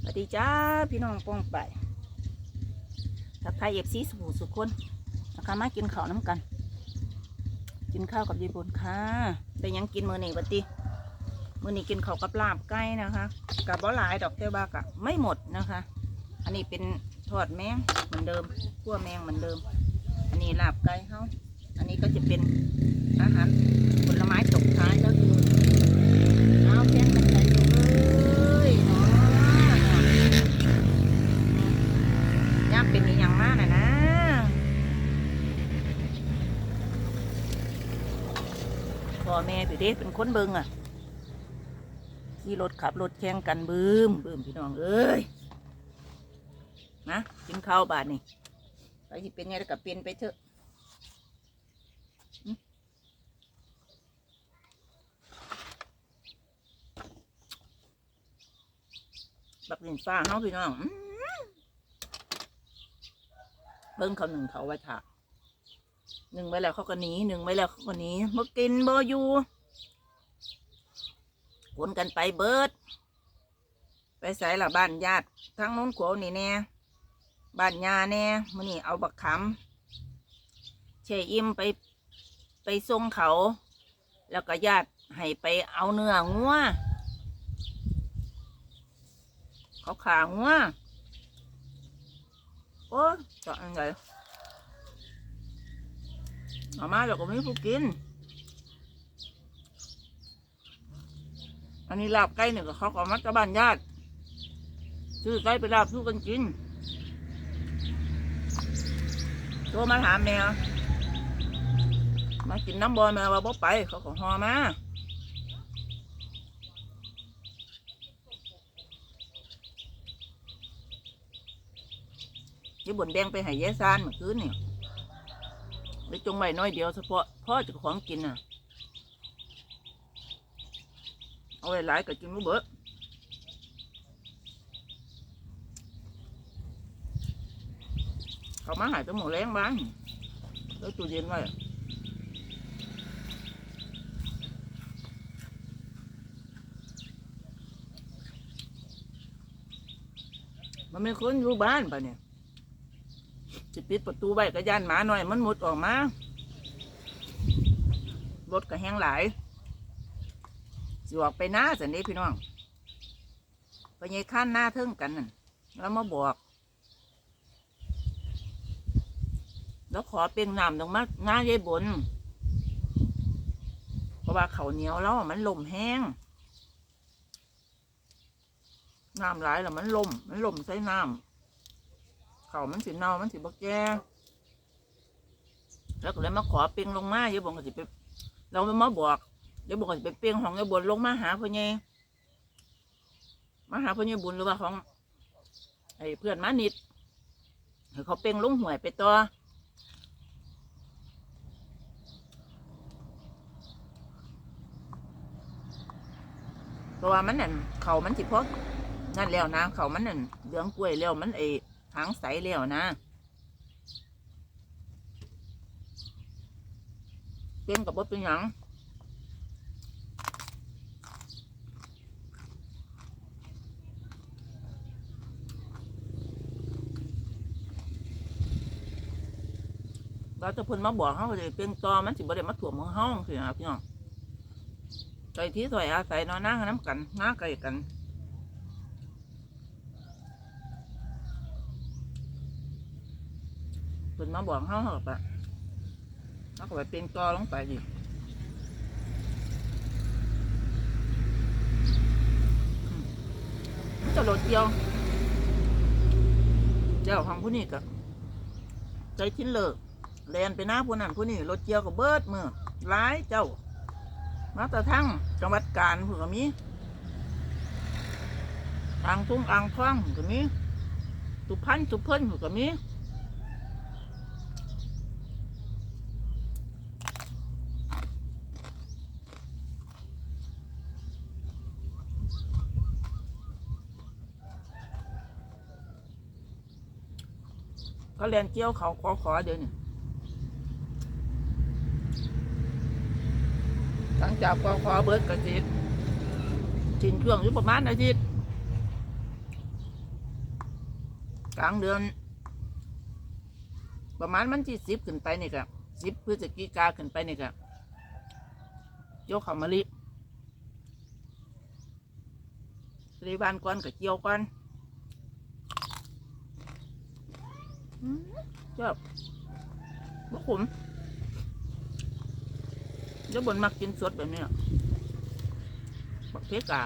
สวัสดีจ้าพี่น้องป้องไปทักทายเอฟซีสุขสุขคนนะคะมากินข้าวน้ำกัน กินข้าวกับยายบุญค่ะแต่ยังกินมือนี่บัดติมือนี่กินข้าวกับลาบไก่นะคะ กับบ่หลายดอกแต่ว่ากะไม่หมดนะคะ อันนี้เป็นทอดแมงเหมือนเดิมคั่วแมงเหมือนเดิม อันนี้ลาบไก่เฮาอันนี้ก็จะเป็นอาหารผลไม้ตกท้ายก็คือเอาแกงกันไปเลยเนาะย่ามเป็นอหย่างมากนะนะ พ่อแม่พี่ เด็เป็นคนเบิงอะขี่รถขับรถแข่งกันบืมบืมพี่น้องเอ้ยนะกินข้าวบาทนี่ไปที่เป็นไงแล้วก็เป็นไปเถอะหึบักดินฟ้าเฮาพี่น้องอื้อเบิ่งเขาหนึ่งเขาไว้ถาหนึ่งไว้แล้วเขาก็หนีหนึ่งไว้แล้วเขาก็หนีมากินบ่อยู่ วนกันไปเบิด ไปใส่ละบ้านญาติทั้งโน้นขวนี่แน่บ้านยาแน่มื่อนี่เอาบักขำเชยอิ่มไปไปส่งเขา แล้วก็ญาติให้ไปเอาเนื้องัวเขาขางัวโอ้ยจะอันไงเอามาแล้วก็ไม่ผู้กิน อันนี้ลาบไก่เนี่ยเขาก็เอมัดกับบ้านญาติซื้อไก่ไปลาบสู้กันกินโทรมาถามแมวมากินน้ำบอลแมวว่าบ่ไป เขาก็หอมาที่บนแดงไปห้ยายซานเมื่อคืนเนี่ยไปจงไว้น้อยเดียวเฉพาะพ่อจะของกินน่ะ เอาไว้หลายก็กินบ่เบิดเขามาหายตัวหมูแรงบ้างแล้วตู้เย็นไว้มันไม่คนอยู่บ้านปะเนี่ยจะปิดประตูไว้ก็ย่านหมาหน่อย มันมุดออกมารถก็แห้งหลาย สิออกไปหน้าสันนี้พี่น้องไปยัยขั้นหน้าเทิงกันนั่นแล้วมาบอกแล้วขอเป็นน้ำตรงมาหน้ายายบนเพราะว่าเขาเหนียวแล้วมันลมแห้งน้ำหลายแล้วมันลมมันลมใส่น้ำเขามันสิเน่ามันสิบกแก่แล้วก็เลยมาขอเปียงลงมาเดี๋ยบอกก็สิไปเราไปมาบอก เดี๋ยวบอกไปเปียงของยายบุญลงมาหาพ่อใหญ่มาหาพ่อใหญ่บุญหรือว่าของไอ้เพื่อนมานิดให้เขาเปียงลงหวยไปต่อเพราะว่ามันนั่นเขามันสิพอนั่นแล้วนะเขามันนั่นเหลืองกล้วยแล้วมันไอ้หางใสแล้วนะเปลี่ยนกับบเป็นหยัง เราจะเพิ่นมาบอกเขาว่าจะเปลี่ยนตอมันสิบ่ได้มาถ่วมของห้องสินะพี่น้องใจที่ถอยอาศัยนอนนั่งน้ำกันน้าไก่กันเพิ่นมาบอกเฮาเฮาก็ไปเฮาก็ไปเป็นตอลงไปดิจะโหลดเดียวเจ้าของผู้นี้ก็ใจทิ้นเลิก แลนไปหน้าผู้นั้นผู้นี้รถเจียวก็เบิดมือร้ายเจ้า มาแต่ทั้งจังหวัดกาญผู้ก็มีอ่างทุ่งอ่างทองผู้ก็มีสุพรรณสุพรรณผู้ก็มีก็เรียนเกี่ยวเขาขอขอเดี๋ยวนี้ ลังจากขอขอเบิดกระจิตชินช่วงอยู่ประมาณอาทิตย์กลางเดือน ประมาณมันที่สิบขึ้นไปนี่ครับสิบพฤศจิกาขึ้นไปนี่ครับโยกขามาลิรีบานก่อนกับเจียวก่อนอืมชอบบ่ขม เดี๋ยวบนมักกินสดแบบนี้อะบักเพกา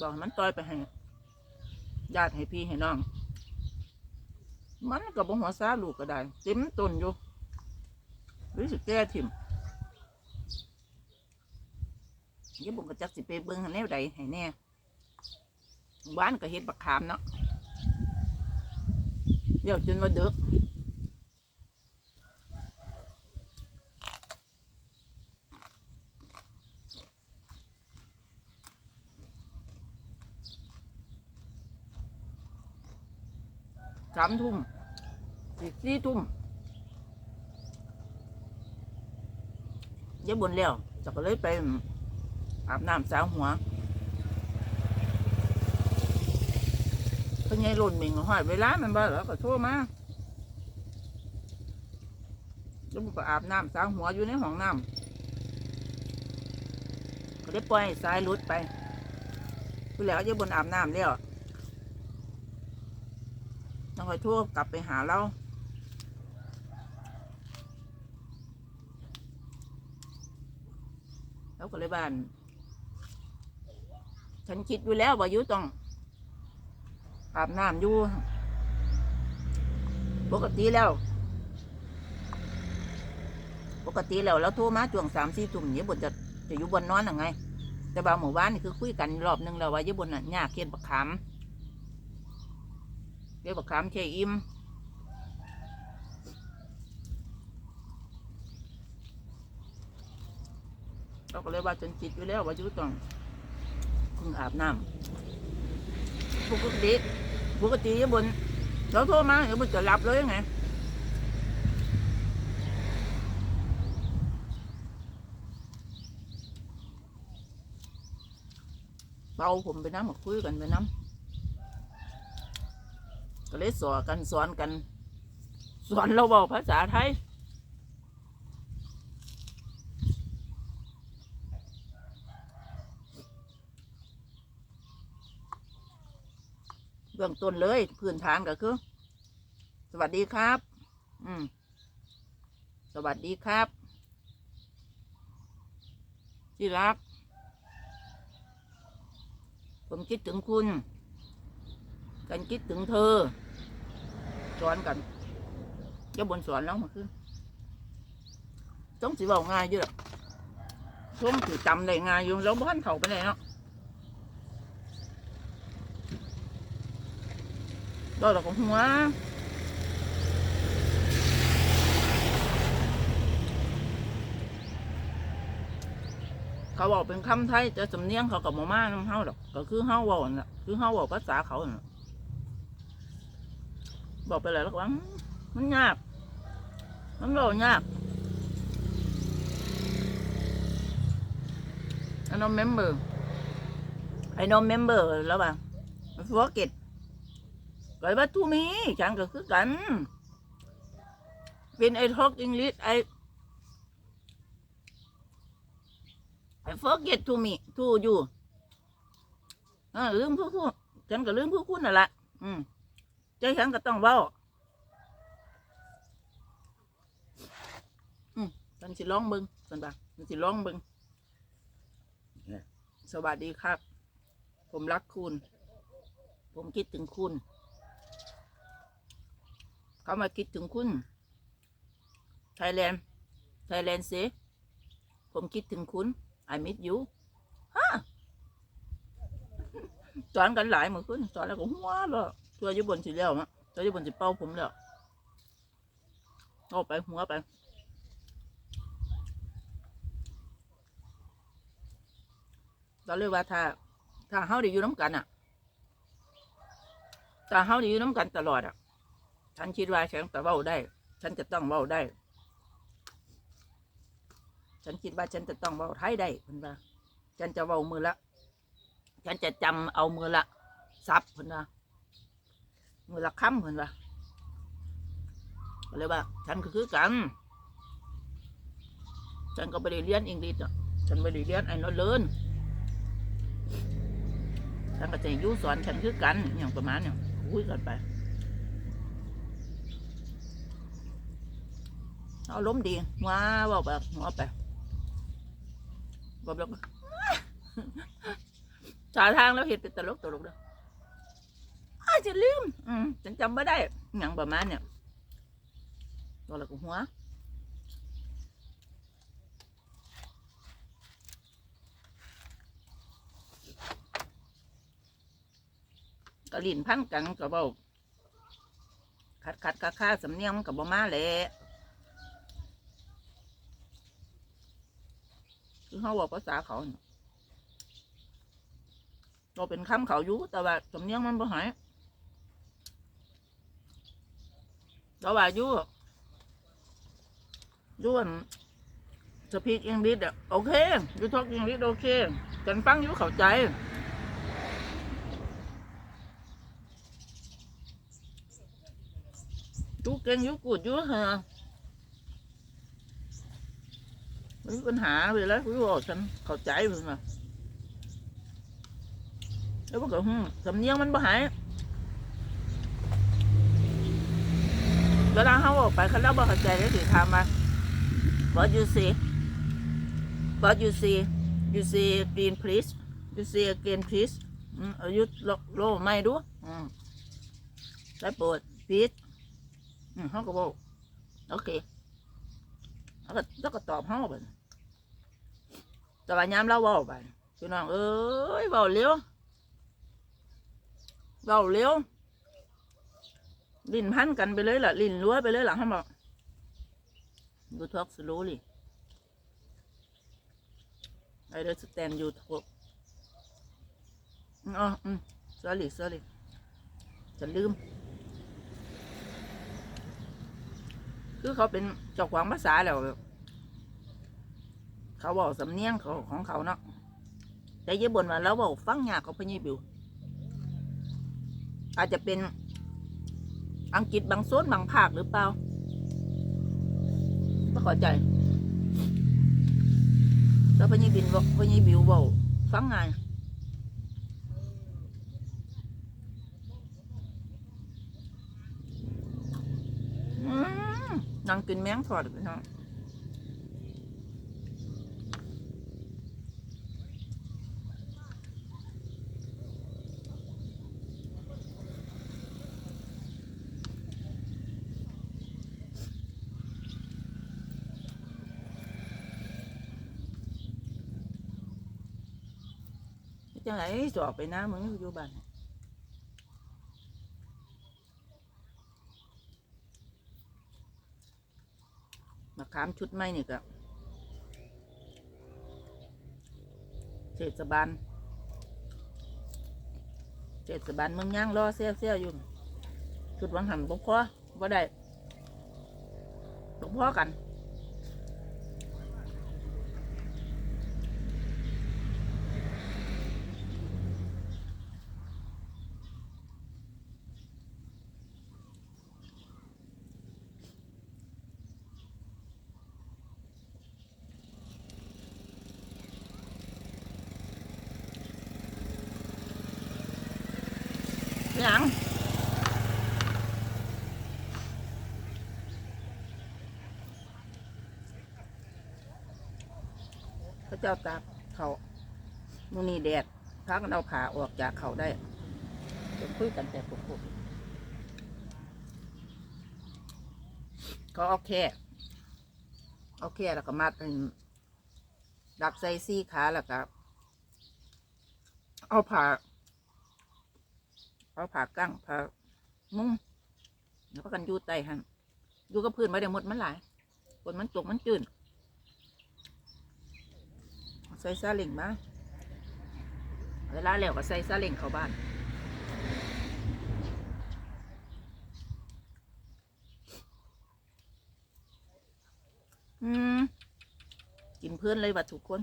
บอกมันต่อยไปให้ญาติให้พี่ให้น้อง มันกับบ่หัวซาลูกก็ได้ เต็มตนอยู่รู้สึกแก่ถิ่มเดี๋ยวบุญก็จักสิไปเบิ่งแนวใดให้แน่บ้านก็เฮ็ดบักขามเนาะ เดี๋ยวจนว่าเดึกสามทุ่มสี่ทุ่มเดี๋ยวบนแล้วจะก็เลยไปอาบน้ำสาวหัว เพิ่นไงหล่นเหม่งหอยเวลามันบ่แล้วก็โทรมาแล้วมันก็อาบน้ำสางหัวอยู่ในห้องน้ำก็ได้ปล่อยสายหลุดไปคือแล้วจะบนอาบน้ำแล้วต้องคอยโทรกลับไปหาเราแล้วก็เลยบ้าน ฉันคิดอยู่แล้วว่ายู่ต้อง อาบน้ำอยู่ปกติแล้ว ปกติแล้วเราโทรมาช่วงสามสี่ทุ่มนี้บนจะจะอยู่บนนอนยังไง แต่บางหมู่บ้านนี่คือคุยกันรอบหนึงแล้วว่าอยู่บนน่ะยากเขียนบักขามเขียนบักขามเชยอิ่มเราก็เลยว่าจนจิตอยู่แล้วว่าอยู่ต้องเพิ่งอาบน้ำปกติ ปกติอยู่บนเราโทรมาเดี๋ยวมันจะหลับเลยไงเบาผมไปน้ำมาคุยกันไปน้ำก็เลยสอนกันสอนกัน สอนเราบอกภาษาไทย เบื้องต้นเลย พื้นฐานก็คือ สวัสดีครับ อืม สวัสดีครับ ที่รัก ผมคิดถึงคุณ กันคิดถึงเธอ สอนกันจะบนสอนแล้วมาคือต้องสิบอกง่ายอยู่หรอกช่วงถือจำได้ง่ายอยู่แล้วบ้านเขาไปไหนเนาะ đó là con hóa เขาบอกเป็นคำไทยแต่สำเนียงเขากับมาม่าน้ำเฮาดอกก็คือเฮาเว่านั่นล่ะคือเฮาเว่าภาษาเขาน่ะบอกไปเลยแล้วก็ว่ามันยาก มันโลยาก I don't remember I don't remember แล้วป่ะ I forget ก็ ว่าทูมีฉันก็คือกัน When I talk English I I forget to me to you อ่าลืมผู้คุณฉันก็ลืมผู้คุณน่ะละอืมใจฉันก็ต้องเว้าอืมฉันสิร้องเบิงฉันปะฉันสิร้องเบิงสวัสดีครับ ผมรักคุณ ผมคิดถึงคุณ เขามาคิดถึงคุณ ไทยแลนด์ ไทยแลนด์เซผมคิดถึงคุณ I miss you ฮะสอนกันหลายเมื่อคืนสอนแล้วก็หัวเลยตัวอยุบนสิแล้วมะตัวอยุบนสิเป้าผมแล้วเอาไปหัวไปเราเลยว่าถ้าถ้าเฮาได้อยู่น้ำกันอะถ้าเฮาได้อยู่น้ำกันตลอดอะ ฉันคิดว่าฉันแต่เว้าได้ ฉันจะต้องเว้าได้ ฉันคิดว่าฉันจะต้องเว้าไทยได้เพิ่นว่า ฉันจะเว้ามือละ ฉันจะจำเอามือละซับเพิ่นว่ามือละค้ำเพิ่นว่าเลยว่า ฉันก็คือกัน ฉันก็ไปเรียนอังกฤษอะฉันไปเรียนไอ้นอเลินฉันก็จะยู่สอนฉันคือกันอย่างประมาณเนี่ยคุยกันไป เอาล้มดีว้าบอกแบบหัวไปบอกแล้วก็สาทางแล้วเห็นเป็นตลกตลกเด้ออาจะลืม อืมฉันจำไม่ได้หย่างประมาณเนี่ยตัวละกูหัวก็ลิ้นพันกันก็เบาขัดขัดคาคาสำเนียงมันกับบ่มาแหละ คือเขาบอกภาษาเขาเนี่ยเราเป็นคำเขาอยู่แต่ว่าสำเนียงมันบ่หายเราว่าอยู่อยู่อันสปีกอังกฤษอะโอเคอยู่ทอกอังกฤษโอเคกันฟังอยู่เข้าใจ chú kênh chú của chú hả mấy con hạ về มีปัญหาไปแล้วคุยบอกฉันเข้าใจเพิ่นว่าแล้วมันก็ฮึสำเนียงมันบ่หายเวลาเขาออกไปเขาเล่าบอกเข้าใจแล้วถือทำมาบอกยูซีบอกยูซียูซีกรีนพลีสยูซีกรีนพลีสอายุโลไม่ดูแล้วปิดพีชเขาก็บอกโอเคแล้วก็แล้วก็ตอบเขาแบบ แต่ว่ายามเราเว่าไปพี่น้องเอ้ยเบาเร็วเบาเร็วลิ้นพันกันไปเลยล่ะลิ้นรั้วไปเลยล่ะเขาบอกดูทอกสโลลี่ไอเดอร์สแตนยูทูบอ๋ออืม sorry sorry ฉันลืม คือเขาเป็นเจ้าของภาษาแล้ว เขาบอกสำเนียงเขาของเขาเนาะแต่ญี่ปุ่นว่าเราบอกฟังยากเขาพญีบิวอาจจะเป็นอังกฤษบางโซนบางภาคหรือเปล่าไม่เข้าใจแต่พญีบินบอกพญีบิวบอกฟังง่ายนั่งกินแมงทอดไปเนาะ งไรสอบไปนะมึงอยู่บ้านมาขามชุดไม่นี่ก็เทศบาลเทศบาลเมืองย่างรอเสี้ยวเสี้ยวอยู่ ชุดวังหันบ่พอบ่ได้บ่พอกัน หยังพ ระเจ้าตากเขามือนี้แดดพักกันเอาขาออกจากเขาได้จะคุยกันแต่ปุกๆเขาเอาแค่เอาแค่แล้วก็มัดเป็นดักใส่ซี่ขาแล้วก็เอาผ่าเอาผ่ากั้งผ่ามุ้งแล้วก็กันยู่ใต้หันยูกับพื้นไม่ได้หมดมันหลายฝนมันตกมันจืด ใส่ซาเล่งมาเวลาแล้วก็ใส่ซาเล่งเข้าบ้านอืมกินเพื่อนเลยบัดทุกคน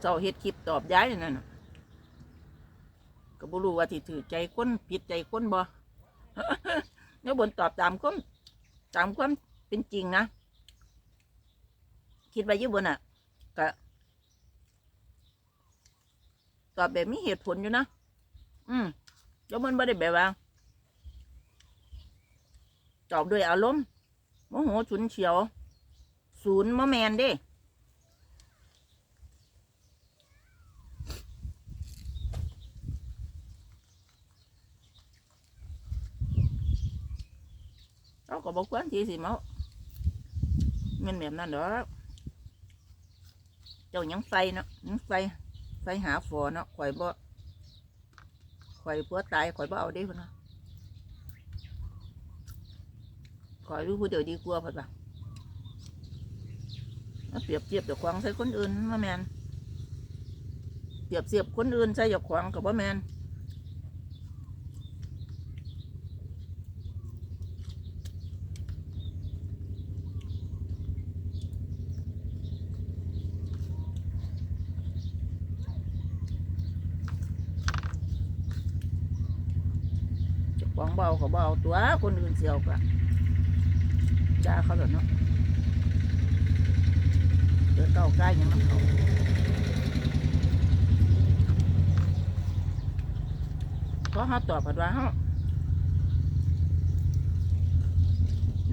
เจ้าเฮ็ดคลิปตอบย้ายนั่นก็บรู้ว่าที่ถือใจคนผิดใจคนบ่เนื้อบนตอบตามควาตามควาเป็นจริงนะ คิดว่าอยู่บนอะก็ตอบแบบมีเหตุผลอยู่นะ อืมแล้วมันไม่ได้แบบว่าตอบด้วยอารมณ์โมโหฉุนเฉียว ศูนย์มะแมนเด้เราก็บอกว่าที่สิเมาเงินแบบนั้นดอ เจ้ายังไฟเนาะยังไฟไฟหาฝอเนาะข่อยบ่ข่อยผัวตายข่อยบ่เอาได้พุ่นนะข่อยรู้ผู้เดียวดีกว่าเพิ่นว่ามาเปรียบเทียบเจ้าของใส่คนอื่นมาแมนเปรียบเทียบคนอื่นใส่เจ้าของกับบ่แมน เบาเขาเบาตัวคนอื่นเสียวกะจ้าเขาแบบเนาะเดินเก้าใกล้ยังมันเขาเพราะเขาตอบผัดว่าเขา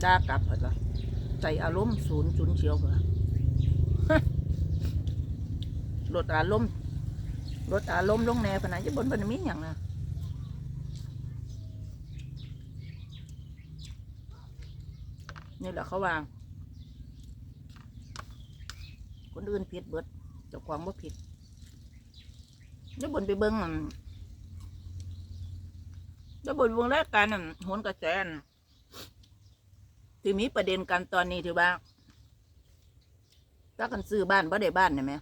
ด่ากลับผัดว่าใส่อารมณ์ศูนย์ศูนเฉียวผัดลดอารมณ์ลดอารมณ์ลงแนวขนาดจะบนบนมีอย่างนะ นี่แหละเขาวางคนอื่นผิดเบิดเจ้าของบ่ผิดแล้วบนไปเบิ้งอั่นแล้วบนวงแรกการอั่นโหนกระแสนที่มีประเด็นกันตอนนี้ถือว่าถ้ากันซื้อบ้านบ่ได้บ้านเนี่ยไหม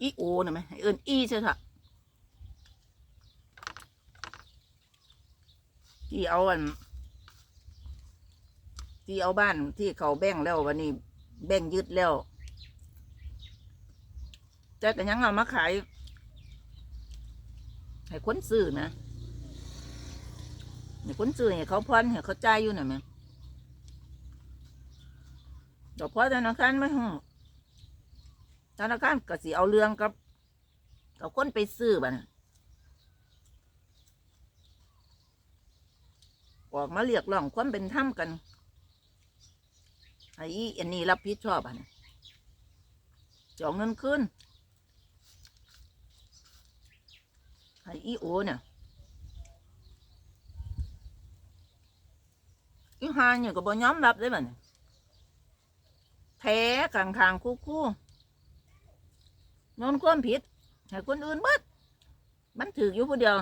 อีโอเนี่ยไหมเอินอีใช่ไหมที่เอาอัน ที่เอาบ้านที่เขาแบ่งแล้ววันนี้ แบ่งยึดแล้วแต่ก็ยังเอามาขายให้คนซื้อนะให้คนซื้อให้เขาพอนให้เขาจ่ายอยู่น่ะแม่เดี๋ยวพอธนาคารไม่ห้องธนาคารก็สิเอาเรื่องกับกับคนไปซื้อบ้านออกมาเรียกร้องความเป็นธรรมกัน ไอ้อีอันนี้รับผิดชอบอะนะจอาเงินคืนไอ้อีโอเนี่ยอีหาเนี่ยก็บ่ยอมรับได้บ่เนี่ยแท้กลางทางคู่คู่นอนความผิดให้คนอื่นเบิดมันถืออยู่ผู้เดียว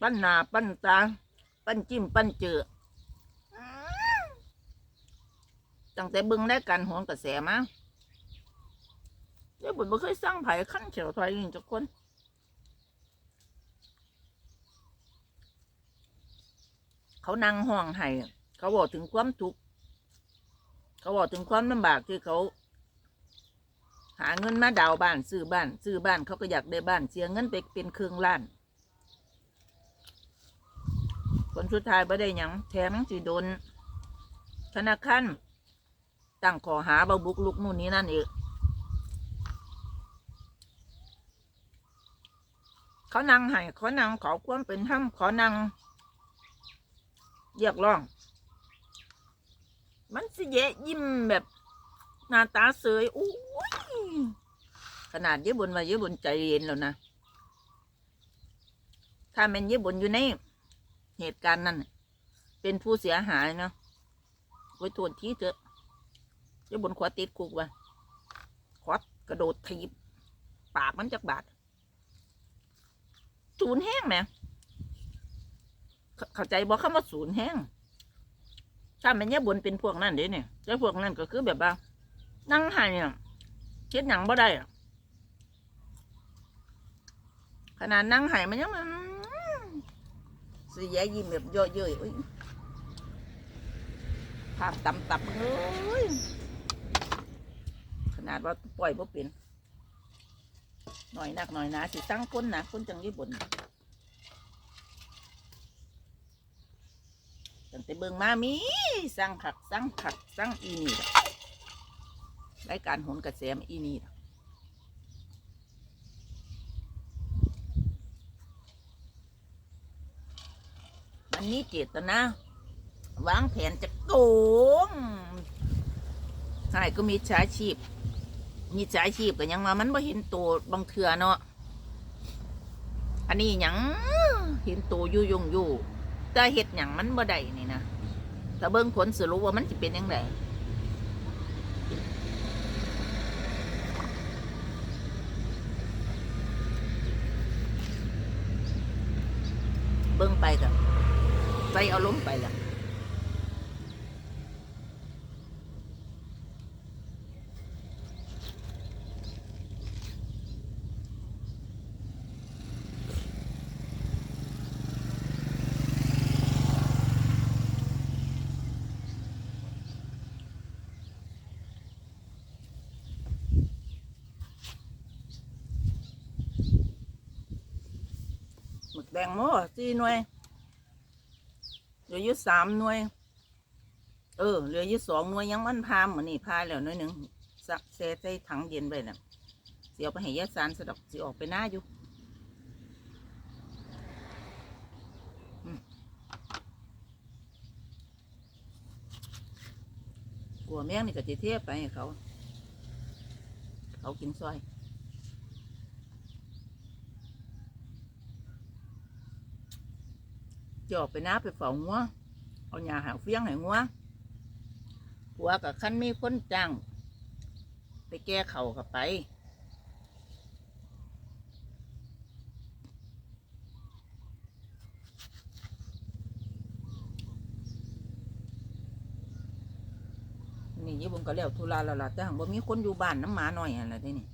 ปั้นหนาปั้นตา ปั้นจิ้ม ปั้นเจือ ตั้งแต่เบึงได้กันโหนกระแสมาเดี๋ยวบุญบ่เคยสร้างไผ่ขั้นเฉียวถอยนี่จักคนเขานั่งห้องไห้เขาบอกถึงความทุกข์เขาบอกถึงความลำบากที่เขา หาเงินมาดาวบ้านซื้อบ้าน ซื้อบ้านเขาก็อยากได้บ้านเสียเงินไปเป็นเครื่องล้านผลสุดท้ายบ่ได้หยังแถมสิโดนธนาคาร ตั้งข้อหาเบาบุกลุกนู่นนี่นั่นเองเขานั่งให้เขานั่งขอความเป็นธรรมขอนั่งเรียกร้อง มันสิเยะยิ้มแบบหน้าตาเสยอุ้ยขนาดเยอะบนว่าเยอะบนใจเย็นแล้วนะถ้ามันเยอะบนอยู่ในเหตุการณ์นั้นเป็นผู้เสียหายเนาะไว้โทษทีเถอะ จ้าบนขวาติดคุกวะขวากระโดดถีบปากมันจากบาดศูนย์แห้งแหมเข้าเข้าใจบอกคำว่าศูนย์แห้งถ้ามันเนี่ยบนเป็นพวกนั่นเด้เนี่ยแล้วพวกนั่นก็คือแบบว่า นั่งหายเนี่ยเช็ดหนังบ่ได้ขนาดนั่งหายมันยังมันเสียยิ้มแบบเยอะๆอุ๊ยาพตำตับเฮ้ย นาดว่าปล่อยบ่เป็นหน่อยหนักหน่อยนาสิตั้งก้นหนักก้นจังยี่บนตั้งแต่เบิ่งมามีสั่งขักสั่งขักสั่งอีนี่ล่ะรายการโหนกระแสมอีนี่มันนี่เจตนาวางแผนจะโกงใช่ก็มีชาชีพ มีสายชีพก็ยังมามันบ่เห็นตัวบางเถื่อเนาะอันนี้หยังเห็นตัวอยู่ยงอยู่แต่เห็ดหยังมันบ่ได้นี่นะแต่เบิ่งผลสรุปว่ามันสิเป็นยังไงเบิ่งไปกันใจเอาล้มณ์ไปละ แดงโม่สี่หน่วยเหลืออยู่สามหน่วย เออเหลืออยู่สองหน่วยยังมันพามเหมือนนี่พาแล้วหน่วยหนึ่งสักเซใส่ถังเย็นไปน่ะเสียไปให้ยาสารสะดอกสิออกไปหน้าอยู่กลัวแม่งนี่ก็จะเทียบไปให้เขา เขากินซอย จออกไปน้าไปเฝ้างัวเอาหญ้าหาเฟี้ยงให้งัวผัวกับคันมีคนจ้างไปแก้เข่ากับไป นี่ยี่บุญก็เลี้ยวทุลาแล้วล่ะแต่หังบ่มีคนอยู่บ้านน้ำหมาหน่อยอะไรได้นี่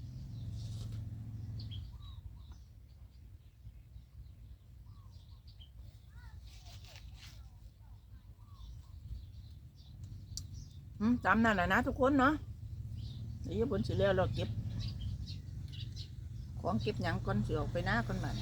ตามนั่นแหละนะทุกคนเนาะเดี๋ยวบนสิเลี้ยวเราเก็บ ของเก็บหยังก่อนเสืออกไปหน้าก่อนบัด